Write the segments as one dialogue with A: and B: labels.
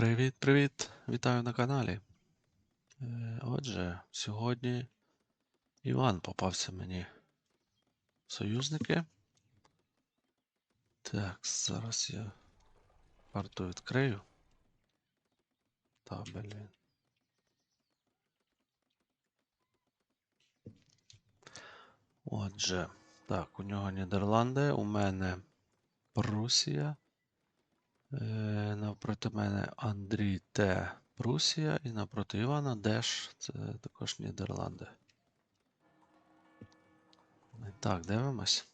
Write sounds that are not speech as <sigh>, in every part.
A: Привіт-привіт! Вітаю на каналі. Е, Отже, сьогодні Іван попався мені союзники. Так, зараз я карту відкрию. Та, блін. Отже, так, у нього Нідерланди, у мене Прусія. Е, навпроти мене Андрій Т. Прусія і навпроти Івана Деш, це також Нідерланди. Так, дивимось.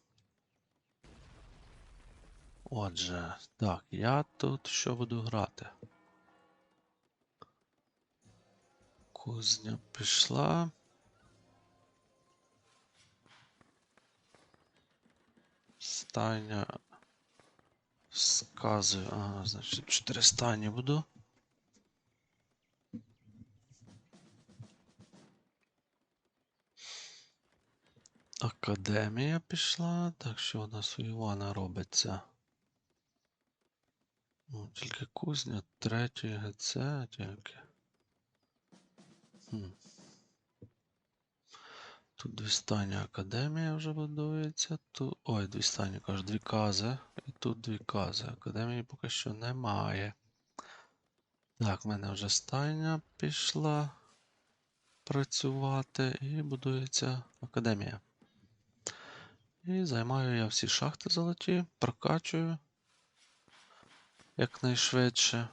A: Отже, так, я тут що буду грати? Кузня пішла. Стайня Сказую. Ага, значить, 4 стані буду. Академія пішла. Так що у нас у Івана робиться? Ну, тільки кузня, третій ГЦ, тільки. Хм. Тут дві стані академія вже будується. Тут... Ой, дві стані, кажу, дві кази. І тут дві кази. Академії поки що немає. Так, в мене вже стайня пішла працювати і будується академія. І займаю я всі шахти золоті, прокачую якнайшвидше.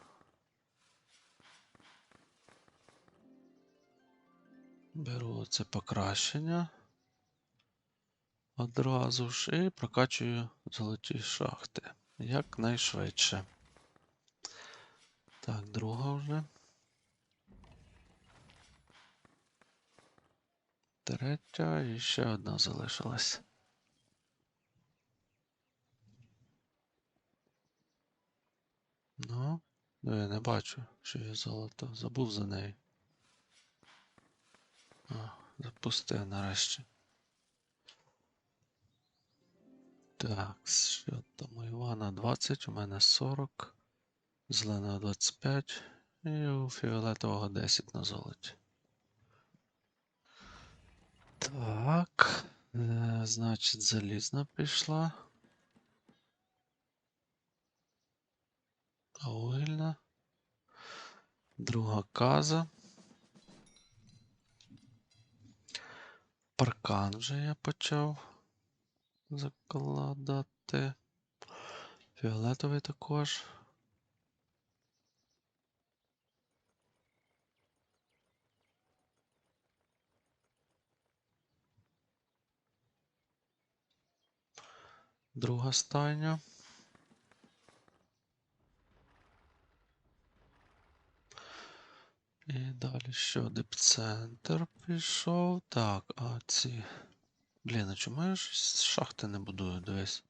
A: Беру це покращення. Одразу ж і прокачую золоті шахти якнайшвидше. Так, друга вже. Третя і ще одна залишилась. Ну, ну я не бачу, що є золото. Забув за неї. А, запустив нарешті. Так, що там у Івана 20, у мене 40, зеленого 25 і у фіолетового 10 на золоті. Так, е, значить, залізна пішла. Вугільна. Друга каза. Паркан вже я почав закладати. Фіолетовий також. Друга стайня. І далі що? Дипцентр пішов. Так, а ці. Блін, а чому я ж шахти не будую, дивись.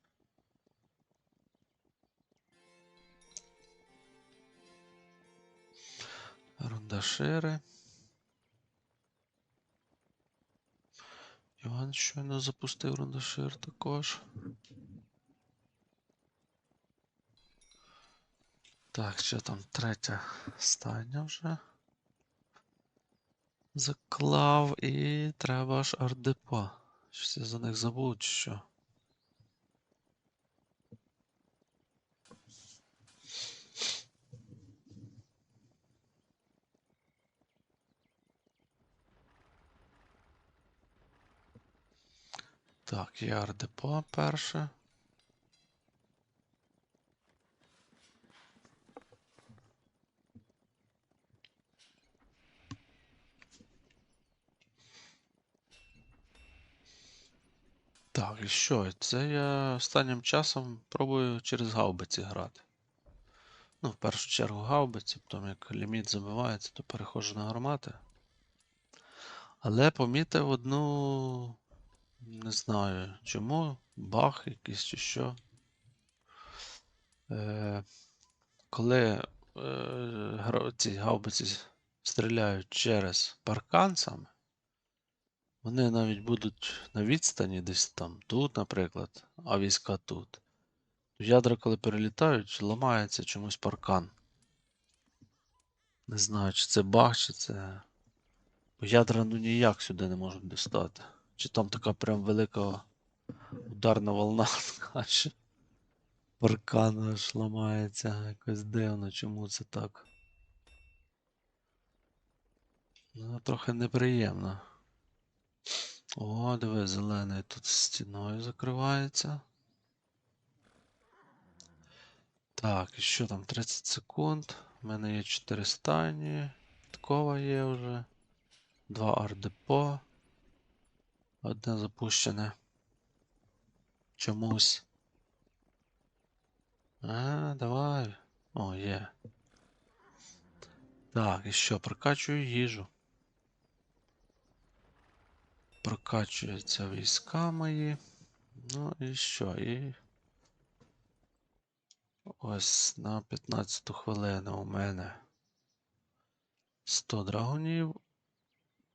A: Рундашири. Іван щойно запустив рундашир також. Так, що там третя стайня вже. Заклав і треба ж ардепо. Щось я за них забув, чи що. Так, є ардепо перше. Так, що? Це я останнім часом пробую через гаубиці грати. Ну, в першу чергу гаубиці, потім як ліміт забивається, то переходжу на гармати. Але помітив одну. Не знаю чому, баг якийсь чи що. Е, коли е, ці гаубиці стріляють через паркан саме, вони навіть будуть на відстані десь там, тут, наприклад, а війська тут. Ядра, коли перелітають, ламається чомусь паркан. Не знаю, чи це баг, чи це. Бо ядра ну ніяк сюди не можуть достати. Чи там така прям велика ударна волна, <laughs> аж паркан аж ламається. Якось дивно, чому це так. Ну, трохи неприємно. О, диви, зелений тут стіною закривається. Так, і що там? 30 секунд. У мене є 4 стані. Підкова є вже. Два ардепо. Одне запущене. Чомусь. А, давай. О, є. Так, і що? Прокачую їжу. Прокачуються війська мої. Ну і що? І. Ось на 15 хвилину у мене 100 драгунів,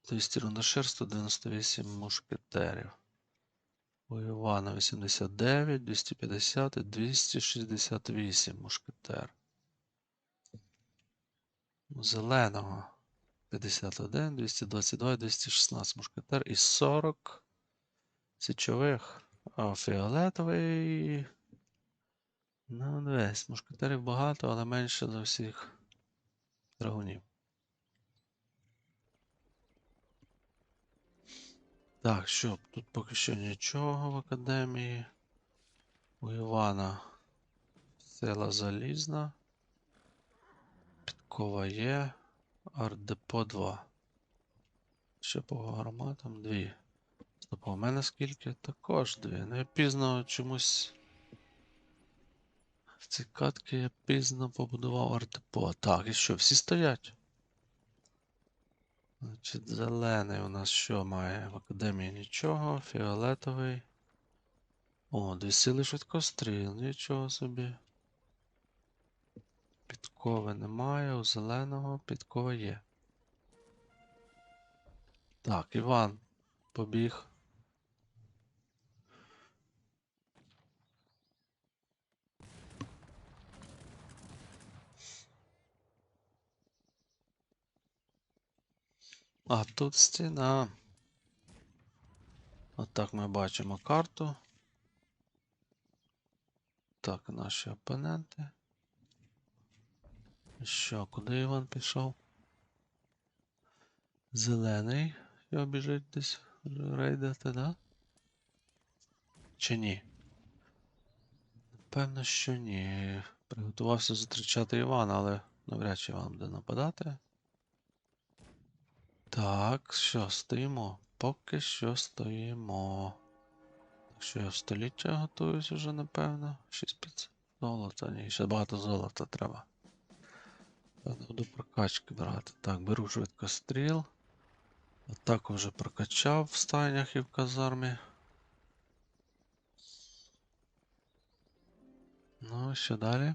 A: 200 руношерсту, 98 мушкетерів. У Івана 89, 250 і 268 мушкетер. Зеленого 51, 222 216 мушкетер і 40 січових. А фіолетовий. Ну, дивись, мушкетерів багато, але менше за всіх драгунів. Так, що, тут поки що нічого в академії. У Івана сила залізна. Підкова є. Ардепо 2. Ще по гарматам 2. Стоп, а у мене скільки? Також 2. Ну я пізно чомусь. В ці катки я пізно побудував артепо. Так, і що, всі стоять? Значить, зелений у нас що має? В академії нічого, фіолетовий. О, дві сили швидкостріл, нічого собі. Підкови немає, у зеленого підкова є. Так, Іван побіг. А тут стіна. Отак ми бачимо карту. Так, наші опоненти. Що, куди Іван пішов? Зелений. Його біжить десь рейдати, да? Чи ні? Певно, що ні. Приготувався зустрічати Івана, але навряд чи Іван буде нападати. Так, що, стоїмо? Поки що стоїмо. Так що я в століття готуюсь уже, напевно. 6500 золота. Ні, ще багато золота треба. Буду прокачки брати. Так, беру швидкостріл. Атаку вже прокачав в стайнях і в казармі. Ну, що далі?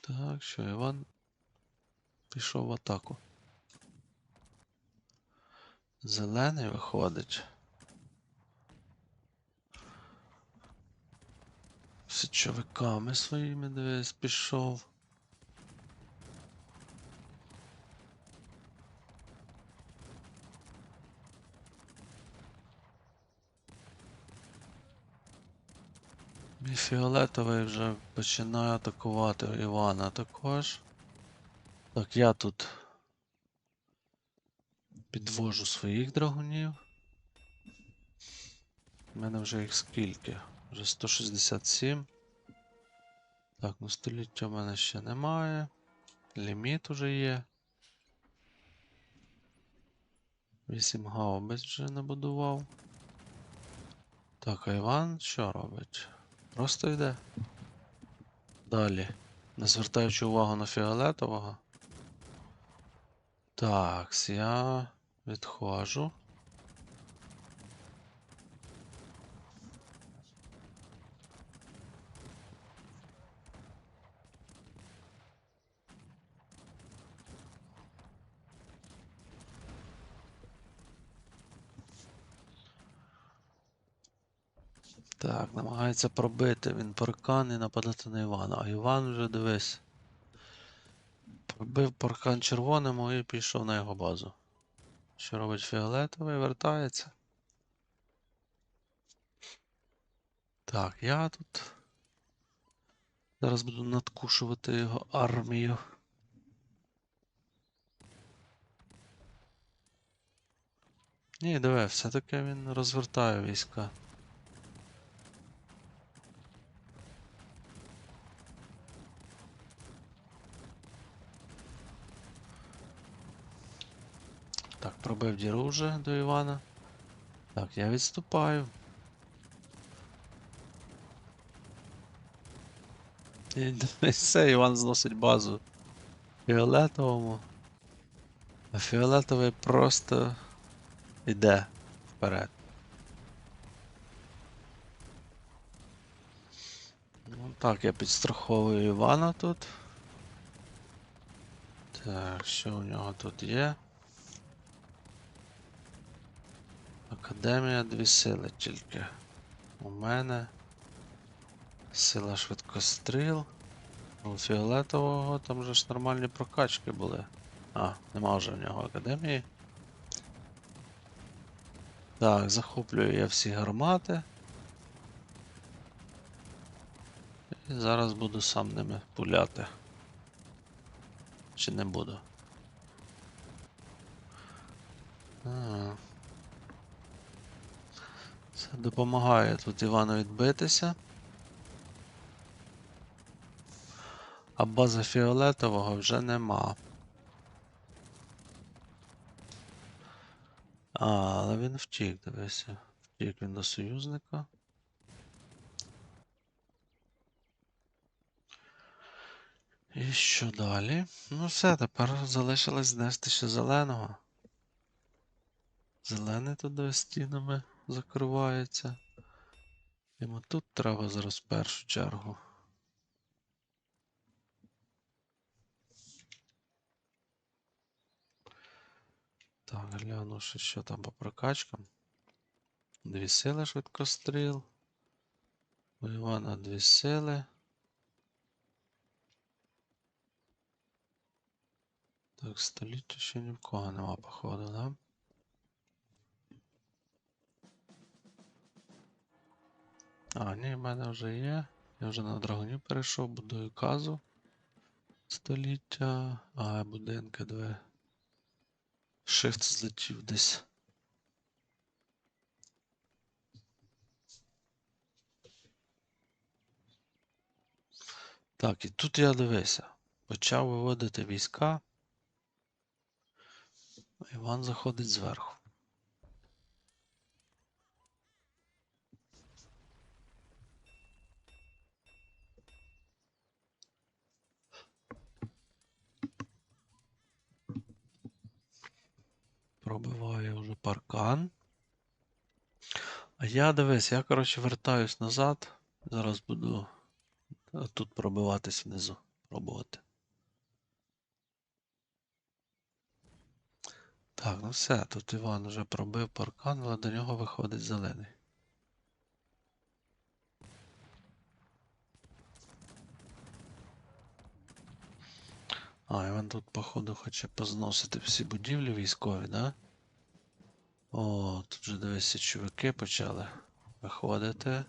A: Так, що Іван пішов в атаку. Зелений виходить. Січовиками своїми дивись пішов. І фіолетовий вже починає атакувати Івана також. Так, я тут підвожу своїх драгунів. У мене вже їх скільки? Вже 167. Так, ну століття в мене ще немає. Ліміт уже є. 8 гаубиць вже набудував. Так, а Іван що робить? Просто йде. Далі. Не звертаючи увагу на фіолетового. Так, я відходжу. Так, намагається пробити він паркан і нападати на Івана. А Іван вже дивись. Пробив паркан червоним і пішов на його базу. Що робить фіолетовий? Вертається. Так, я тут. Зараз буду надкушувати його армію. Ні, диви, все-таки він розвертає війська. Так, пробив діру вже до Івана. Так, я відступаю. <laughs> І все, Іван зносить базу фіолетовому. А фіолетовий просто йде вперед. Ну так, я підстраховую Івана тут. Так, що у нього тут є? Академія дві сили тільки. У мене сила швидкостріл. У фіолетового там же ж нормальні прокачки були. А, нема вже в нього академії. Так, захоплюю я всі гармати. І зараз буду сам ними пуляти. Чи не буду? А. Це допомагає тут Івану відбитися. А база фіолетового вже нема. А, але він втік, дивися. Втік він до союзника. І що далі? Ну все, тепер залишилось знести ще зеленого. Зелений туди стінами закривається. Йому тут треба зараз першу чергу. Так, гляну, ще що там по прокачкам. Дві сили швидкостріл. У Івана дві сили. Так, століття ще ні в кого нема, походу, да? А, ні, в мене вже є. Я вже на драгонів перейшов, будую казу. Століття. А, будинки дві. Shift злетів десь. Так, і тут я дивися. Почав виводити війська. Іван заходить зверху. Пробиває вже паркан. А я дивись, я, коротше, вертаюсь назад. Зараз буду тут пробиватись внизу. Пробувати. Так, ну все, тут Іван вже пробив паркан, але до нього виходить зелений. А, Іван тут, походу, хоче позносити всі будівлі військові, да? О, тут вже дивись, січовики почали виходити.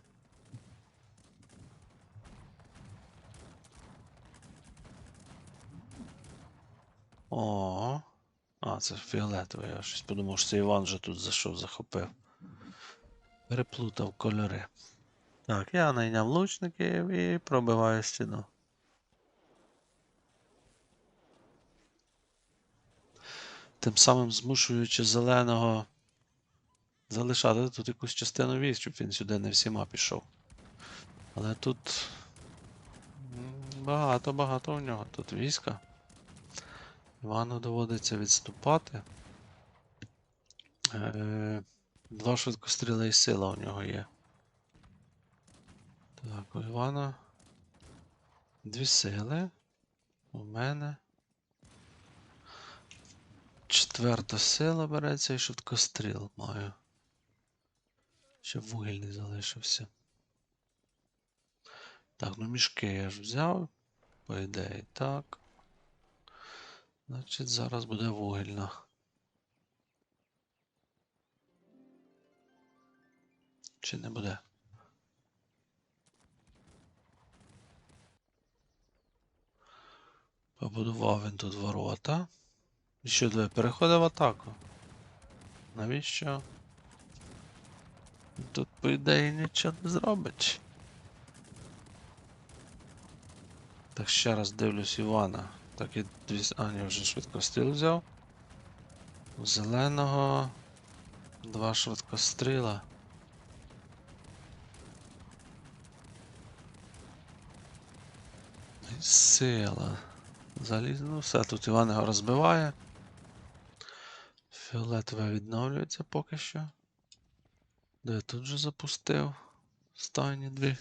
A: О, а, це фіолетовий. Я щось подумав, що це Іван вже тут зайшов, захопив. Переплутав кольори. Так, я найняв лучників і пробиваю стіну. Тим самим змушуючи зеленого залишати тут якусь частину військ, щоб він сюди не всіма пішов. Але тут багато-багато у нього тут війська. Івану доводиться відступати. Е, Два швидкостріли і сила у нього є. Так, у Івана. Дві сили. У мене. Четверта сила береться і швидкостріл маю. Ще вугільний залишився. Так, ну мішки я ж взяв. По ідеї, так. Значить, зараз буде вугільна. Чи не буде? Побудував він тут ворота. І що диви, переходить в атаку. Навіщо? Тут, по ідеї, нічого не зробить. Так ще раз дивлюсь Івана. Так і дві. А, ні, вже швидкостріл взяв. У зеленого. Два швидкостріла. Сила. Заліз, ну все, тут Іван його розбиває. Фіолетове відновлюється поки що. Де тут же запустив? Стайні дві.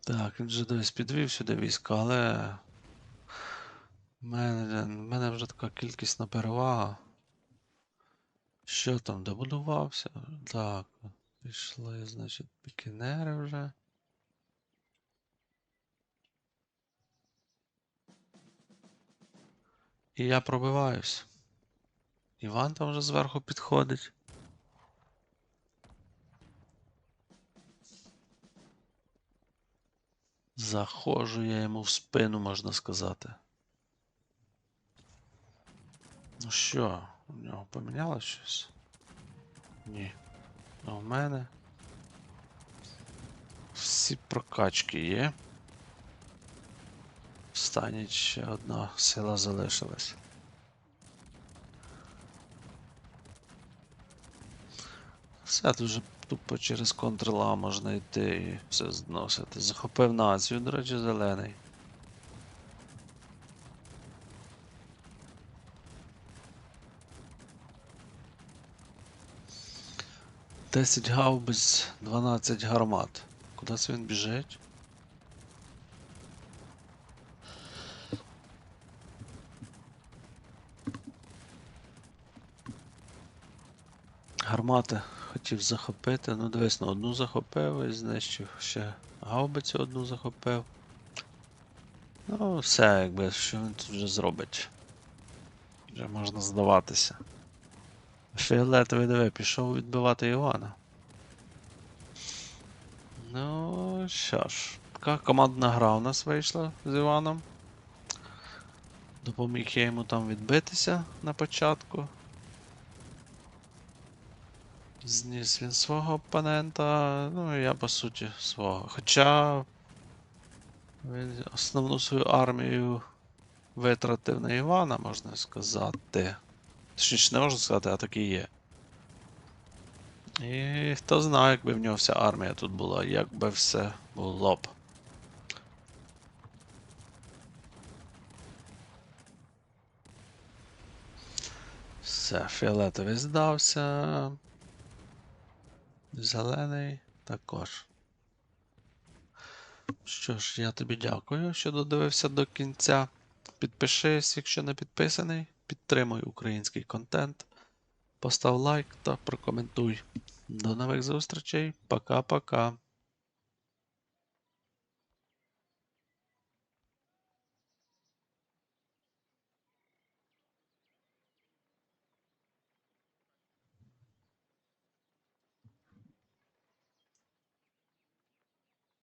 A: Так, він вже десь підвів сюди війська, але. В мене, мене вже така кількісна перевага. Що там, добудувався? Так, пішли, значить, пікінери вже. І я пробиваюсь. Іван там вже зверху підходить. Заходжу я йому в спину, можна сказати. Ну що, у нього помінялось щось? Ні. А у мене. Всі прокачки є. Станіть ще одна сила залишилась. Все, тут вже тупо через контрла можна йти і все зносити. Захопив націю, до речі, зелений. Десять гаубиць, 12 гармат. Куди це він біжить? Гармати хотів захопити, ну дивись, на одну захопив і знищив ще гаубицю одну захопив. Ну, все, якби, що він тут вже зробить. Вже можна здаватися. Фіолетовий диви, пішов відбивати Івана. Ну, що ж, така командна гра у нас вийшла з Іваном. Допоміг я йому там відбитися на початку. Зніс він свого опонента, ну і я по суті свого. Хоча він основну свою армію витратив на Івана, можна сказати. Точніше, не можна сказати, а так і є. І хто знає, якби в нього вся армія тут була, як би все було б. Все, фіолетовий здався. Зелений також. Що ж, я тобі дякую, що додивився до кінця. Підпишись, якщо не підписаний. Підтримуй український контент. Постав лайк та прокоментуй. До нових зустрічей. Пока-пока.